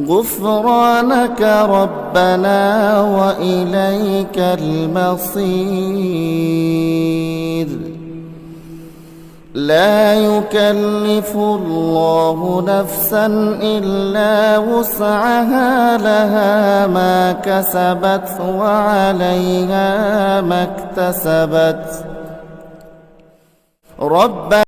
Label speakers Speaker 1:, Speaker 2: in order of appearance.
Speaker 1: غفرانك ربنا وإليك المصير. لا يكلف الله نفسا إلا وسعها لها ما كسبت وعليها ما اكتسبت. ربنا